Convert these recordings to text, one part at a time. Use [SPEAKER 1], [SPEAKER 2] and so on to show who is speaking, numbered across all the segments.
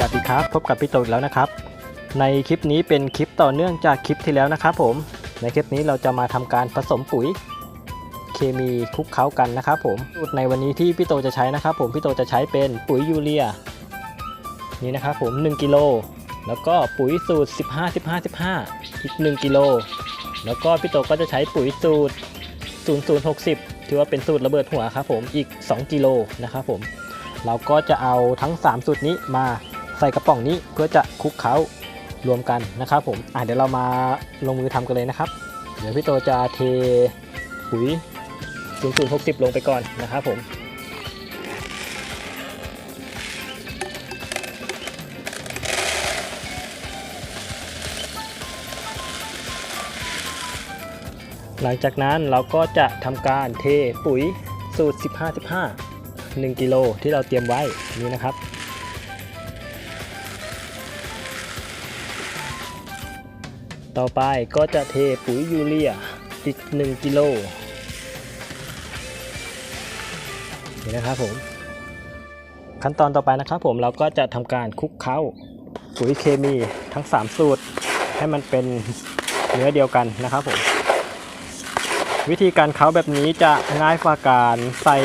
[SPEAKER 1] วัสดีครับ พบกับพี่โตอีกแล้วนะครับ ในคลิปนี้เป็นคลิปต่อเนื่องจากคลิปที่แล้วนะครับผม ในคลิปนี้เราจะมาทำการผสมปุ๋ย เคมีคลุกเคล้ากันนะครับผมสูตรในวันนี้ที่พี่โตจะใช้นะครับผมพี่โตจะใช้เป็นปุ๋ยยูเรีย นี่นะครับผม1กิโลแล้วก็ปุ๋ยสูตร 15 15 15 อีก 1กิโลแล้วก็พี่โตก็จะใช้ปุ๋ยสูตร 0060 ถือว่าเป็นสูตรระเบิดหัวครับผมอีก 2 กิโลนะครับผมเราก็จะเอาทั้ง 3 สูตรนี้มา ใส่กระป๋องนี้เพื่อจะคลุกเคล้ารวมกันนะครับผมอะเดี๋ยวเรามาลงมือทำกันเลยนะครับ เดี๋ยวพี่โตจะเทปุ๋ย 0060 ลงไปก่อนนะครับผมหลังจากนั้นเราก็จะทำการเทปุ๋ยสูตร 15 15 1กิโลที่เราเตรียมไว้นี่นะครับ ต่อไปก็จะเทปุ๋ยยูเรียอีก 1 กิโลนี่นะครับผม ขั้นตอนต่อไปนะครับผมเราก็จะทำการคลุกเคล้าปุ๋ยเคมีทั้ง 3 สูตร ให้มันเป็นเนื้อเดียวกันนะครับผม วิธีการเค้าแบบนี้จะง่ายกว่าการใส่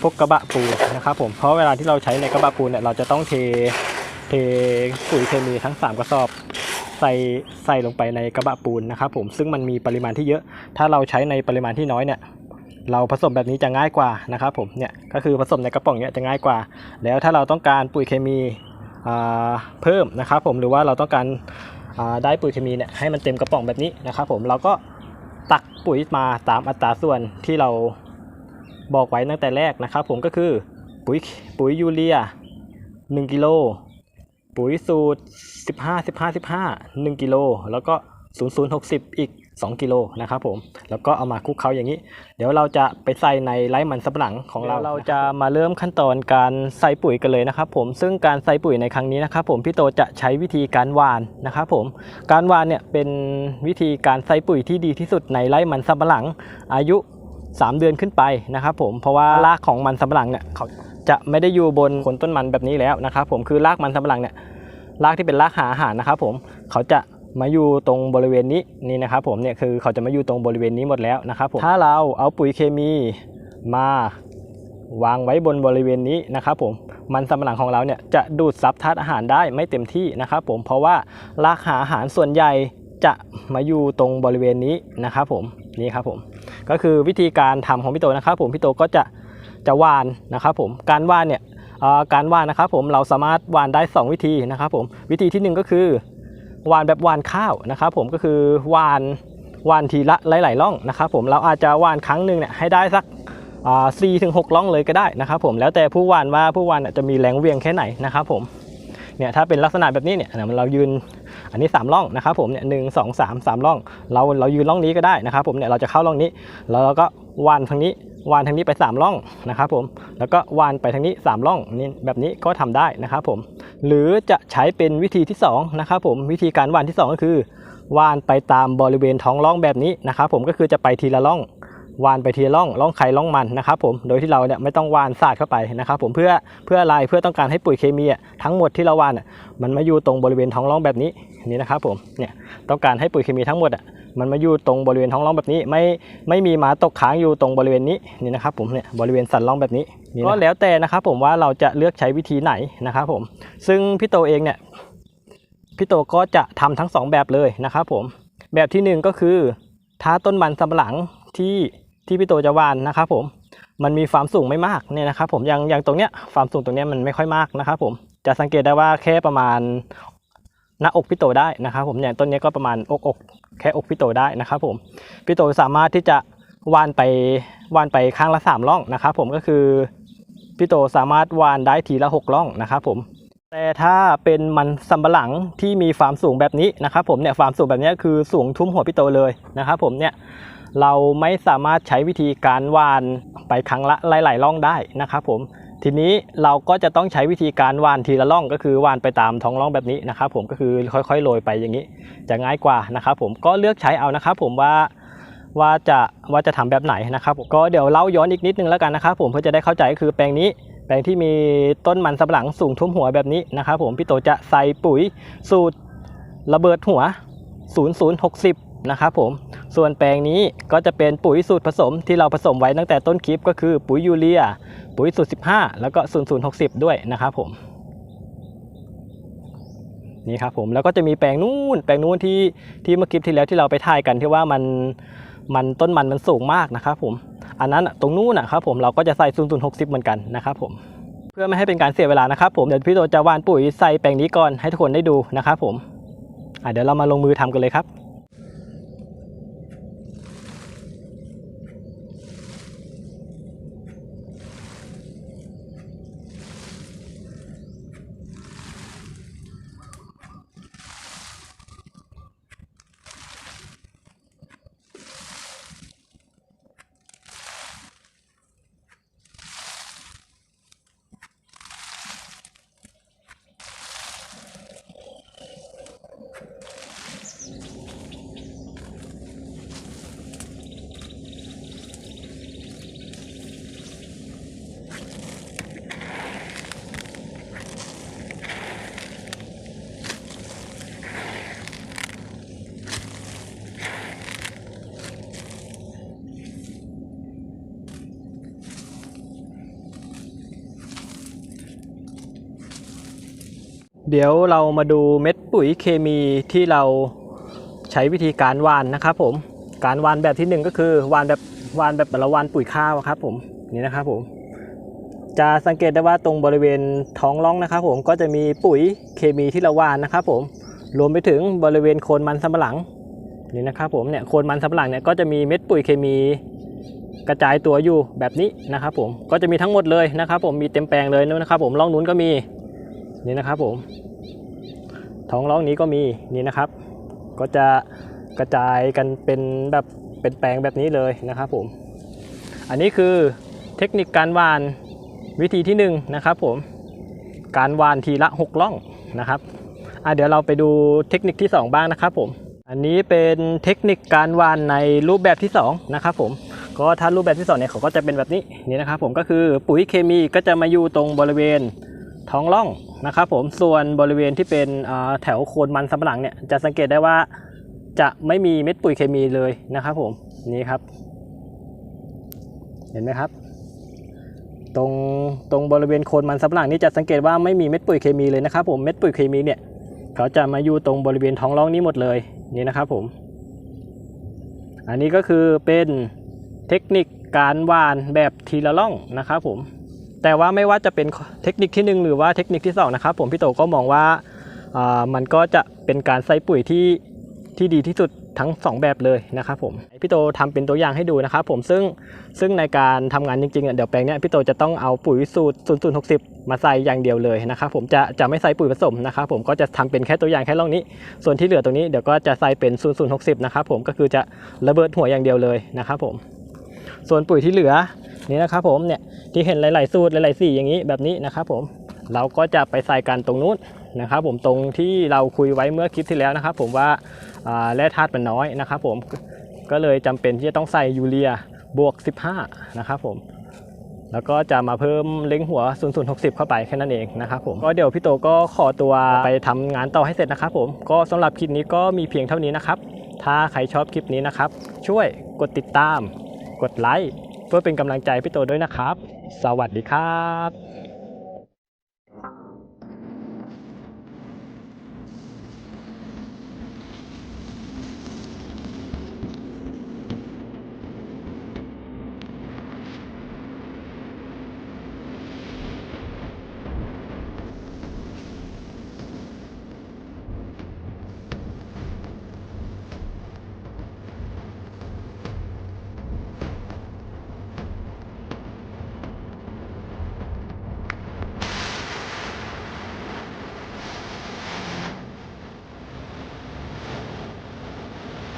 [SPEAKER 1] พวกกระบะปูนนะครับผมเพราะเวลาที่เราใช้ในกระบะปูนเนี่ยเราจะต้องเทเทปุ๋ยเคมีทั้ง 3 กระสอบ ใส่ใส่ลงไปในกระบะปูนนะครับผมซึ่งมันมีปริมาณที่เยอะ ถ้าเราใช้ในปริมาณที่น้อยเนี่ยเราผสมแบบนี้จะง่ายกว่านะครับผมเนี่ยก็คือผสมในกระป๋องเนี้ยจะง่ายกว่า แล้วถ้าเราต้องการปุ๋ยเคมีเพิ่มนะครับผมหรือว่าเราต้องการได้ปุ๋ยเคมีเนี่ยให้มันเต็มกระป๋องแบบนี้นะครับผมเราก็ตักปุ๋ยมาตามอัตราส่วนที่เราบอกไว้ตั้งแต่แรกนะครับผมก็คือปุ๋ยปุ๋ยยูเรีย 1กิโล ปุ๋ยสูตร 15 15 15 1กิโลแล้วก็ 0060 อีก 2 กิโลนะครับผมแล้วก็เอามาคลุกเคล้าอย่างนี้ เดี๋ยวเราจะไปใส่ในไร้มันสำปะหลังของเราเราจะมาเริ่มขั้นตอนการใส่ปุ๋ยกันเลยนะครับผมซึ่งการใส่ปุ๋ยในครั้งนี้นะครับผมพี่โตจะใช้วิธีการหวานนะครับผมการหวานเนี่ยเป็นวิธีการใส่ปุ๋ยที่ดีที่สุดในไร่มันสำปะหลังอายุ 3 เดือนขึ้นไปนะครับผมเพราะว่ารากของมันสำปะหลังเนี่ยเขา จะไม่ได้อยู่บนโคนต้นมันแบบนี้แล้วนะครับผมคือรากมันสำปะหลังเนี่ยรากที่เป็นรากหาอาหารนะครับผมเขาจะมาอยู่ตรงบริเวณนี้นี่นะครับผมเนี่ยคือเขาจะมาอยู่ตรงบริเวณนี้หมดแล้วนะครับผมถ้าเราเอาปุ๋ยเคมีมาวางไว้บนบริเวณนี้นะครับผมมันสำปะหลังของเราเนี่ยจะดูดซับธาตุอาหารได้ไม่เต็มที่นะครับผมเพราะว่ารากหาอาหารส่วนใหญ่จะมาอยู่ตรงบริเวณนี้นะครับผมนี่ครับผมก็คือวิธีการทำของพี่โตนะครับผมพี่โตก็จะ จะวานนะครับผมการวานเนี่ยการวานนะครับผมเราสามารถวานได้ 2 วิธีนะครับผมวิธีทีหนึ่1 ก็คือวานแบบวานข้าวนะครับผมก็คือวานวานทีละหลายๆร่องนะครับผมเราอาจจะวานครั้งหนึ่งเนี่ยให้ได้สักสี่ถึงหกร่องเลยก็ได้นะครับผมแล้วแต่ผู้วานว่าผู้วานจะมีแรงเวียงแค่ไหนนะครับผมเนี่ยถ้าเป็นลักษณะแบบนี้เนี่ยเรายืนอันนี้3ร่องนะครับผมเนี่ยหนึ่งสองสามสามร่องเราเรายืนร่องนี้ก็ได้นะครับผมเนี่ยเราจะเข้าร่องนี้แล้วเราก็วานทางนี้ วานทางนี้ไป3ร่องนะครับผมแล้วก็วานไปทางนี้3ร่องนี่แบบนี้ก็ทำได้นะครับผมหรือจะใช้เป็นวิธีที่2นะครับผมวิธีการวานที่ 2 ก็คือ วานไปตามบริเวณท้องร่องแบบนี้นะครับผมก็คือจะไปทีละร่องวานไปทีละร่องร่องไข่ร่องมันนะครับผมโดยที่เราเนี่ยไม่ต้องวานสาดเข้าไปนะครับผมเพื่อเพื่ออะไรเพื่อต้องการให้ปุ๋ยเคมีทั้งหมดที่เราวานมันมาอยู่ตรงบริเวณท้องร่องแบบนี้นี่นะครับผมเนี่ยต้องการให้ปุ๋ยเคมีทั้งหมดอะ มันมาอยู่ตรงบริเวณท้องร่องแบบนี้ ไม่ไม่มีหมาตกค้างอยู่ตรงบริเวณนี้นี่นะครับผมเนี่ยบริเวณสันร่องแบบนี้ก็แล้วแต่นะครับผมว่าเราจะเลือกใช้วิธีไหนนะครับผม ซึ่งพี่โตเองเนี่ยพี่โตก็จะทำทั้งสองแบบเลยนะครับผมแบบที่หนึ่งก็คือท้าต้นมันสำปะหลังที่ที่พี่โตจะวานนะครับผมมันมีความสูงไม่มากเนี่ยนะครับผมอย่างอย่างตรงเนี้ยความสูงตรงเนี้ยมันไม่ค่อยมากนะครับผมจะสังเกตได้ว่าแค่ประมาณหน้าอกพี่โตได้นะครับผมเนี่ยต้นนี้ก็ประมาณอกอก แค่อกพี่โตได้นะครับผมพี่โตสามารถที่จะวานไปวานไปข้างละสามร่องนะครับผมก็คือพี่โตสามารถวานได้ทีละหกร่องนะครับผมแต่ถ้าเป็นมันสำปะหลังที่มีความสูงแบบนี้นะครับผมเนี่ยความสูงแบบนี้คือสูงทุ่มหัวพี่โตเลยนะครับผมเนี่ยเราไม่สามารถใช้วิธีการวานไปครั้งละหลายๆร่องได้นะครับผม ทีนี้เราก็จะต้องใช้วิธีการวานทีละร่องก็คือวานไปตามท้องร่องแบบนี้นะครับผมก็คือค่อยๆโรยไปอย่างนี้ จะง่ายกว่านะครับผมก็เลือกใช้เอานะครับผมว่าว่าจะว่าจะทำแบบไหนนะครับก็เดี๋ยวเล่าย้อนอีกนิดนึงแล้วกันนะครับผมเพื่อจะได้เข้าใจก็คือแปลงนี้ แปลงที่มีต้นมันสำปะหลังสูงท่มหัวแบบนี้นะครับผมพี่โตจะใส่ปุ๋ยสูตรระเบิดหัว 0060 นะครับผม ส่วนแปลงนี้ก็จะเป็นปุ๋ยสูตรผสมที่เราผสมไว้ตั้งแต่ต้นคลิปก็คือปุ๋ยยูเรีย ปุ๋ยสูตร 15 แล้วก็ 0060 ด้วยนะครับผม นี่ครับผม แล้วก็จะมีแปลงนู้นแปลงนู้นที่ที่เมื่อคลิปที่แล้วที่เราไปถ่ายกันที่ว่ามันมันต้นมันมันสูงมากนะครับผม อันนั้นตรงนู้นนะครับผมเราก็จะใส่ 0060 เหมือนกันนะครับผม เพื่อไม่ให้เป็นการเสียเวลานะครับผม เดี๋ยวพี่โตจะวานปุ๋ยใส่แปลงนี้ก่อนให้ทุกคนได้ดูนะครับผมเดี๋ยวเรามาลงมือทำกันเลยครับ เดี๋ยวเรามาดูเม็ดปุ๋ยเคมีที่เราใช้วิธีการหวานนะครับผมการหวานแบบที่หนึ่งก็คือหวานแบบหวานแบบเราหวานปุ๋ยข้าวครับผมนี่นะครับผมจะสังเกตได้ว่าตรงบริเวณท้องร่องนะครับผมก็จะมีปุ๋ยเคมีที่เราหวานนะครับผมรวมไปถึงบริเวณโคนมันสำปะหลังนี่นะครับผมเนี่ยโคนมันสำปะหลังเนี่ยก็จะมีเม็ดปุ๋ยเคมีกระจายตัวอยู่แบบนี้นะครับผมก็จะมีทั้งหมดเลยนะครับผมมีเต็มแปลงเลยนะครับผมร่องนู้นก็มี นี่นะครับผม ท้องร่องนี้ก็มีนี่นะครับ ก็จะกระจายกันเป็นแบบเป็นแปลงแบบนี้เลยนะครับผม อันนี้คือเทคนิคการหวานวิธีที่1นงนะครับผม การหวานทีละ6ร่องนะครับอะเดี๋ยวเราไปดูเทคนิคที่ 2 บ้างนะครับผม อันนี้เป็นเทคนิคการหวานในรูปแบบที่2นะครับผม ก็ถ้ารูปแบบที่2เนี่ยเขาก็จะเป็นแบบนี้นี่นะครับผมก็คือปุ๋ยเคมีก็จะมาอยู่ตรงบริเวณ ท้องร่องนะครับผมส่วนบริเวณที่เป็นแถวโคนมันสำปะหลังเนี่ยจะสังเกตได้ว่าจะไม่มีเม็ดปุ๋ยเคมีเลยนะครับผมนี่ครับ เห็นไหมครับ ตรงตรงบริเวณโคนมันสำปะหลังนี่จะสังเกตว่าไม่มีเม็ดปุ๋ยเคมีเลยนะครับผมเม็ดปุ๋ยเคมีเนี่ยเขาจะมาอยู่ตรงบริเวณท้องร่องนี้หมดเลยนี่นะครับผม อันนี้ก็คือเป็นเทคนิคการหว่านแบบทีละร่องนะครับผม แต่ว่าไม่ว่าจะเป็นเทคนิคที่ 1 หรือว่าเทคนิคที่2นะครับผมพี่โตก็มองว่าามันก็จะเป็นการใส่ปุ๋ยที่ที่ดีที่สุดทั้ง 2 แบบเลยนะครับผมพี่โตทำเป็นตัวอย่างให้ดูนะครับผมซึ่งซึ่งในการทำงานจริงๆเดี๋ยวแปลงเนี้ยพี่โตจะต้องเอาปุ๋ยสูตร0060 มาใส่อย่างเดียวเลยนะครับผมจะจะไม่ใส่ปุ๋ยผสมนะครับผมก็จะทำเป็นแค่ตัวอย่างแค่ร่องนี้ ส่วนที่เหลือตรงนี้เดี๋ยวก็จะใส่เป็น0060นะครับผมก็คือจะระเบิดหัวอย่างเดียวเลยนะครับผม ส่วนปุ๋ยที่เหลือนี่นะครับผมเนี่ยที่เห็นหลาย ๆ สูตรหลาย ๆ สีอย่างนี้แบบนี้นะครับผมเราก็จะไปใส่กันตรงนู้นนะครับผมตรงที่เราคุยไว้เมื่อคลิปที่แล้วนะครับ ผมว่าแร่ธาตุมันน้อยนะครับผมก็เลยจำเป็นที่จะต้องใส่ยูเรียบวก 15 นะครับผมแล้วก็จะมาเพิ่มเล้งหัว 0060 เข้าไปแค่นั้นเองนะครับผมก็เดี๋ยวพี่โตก็ขอตัวไปทำงานต่อให้เสร็จนะครับผมก็สำหรับคลิปนี้ก็มีเพียงเท่านี้นะครับ ถ้าใครชอบคลิปนี้นะครับ ช่วยกดติดตาม กดไลค์ เพื่อเป็นกำลังใจพี่โตด้วยนะครับ สวัสดีครับ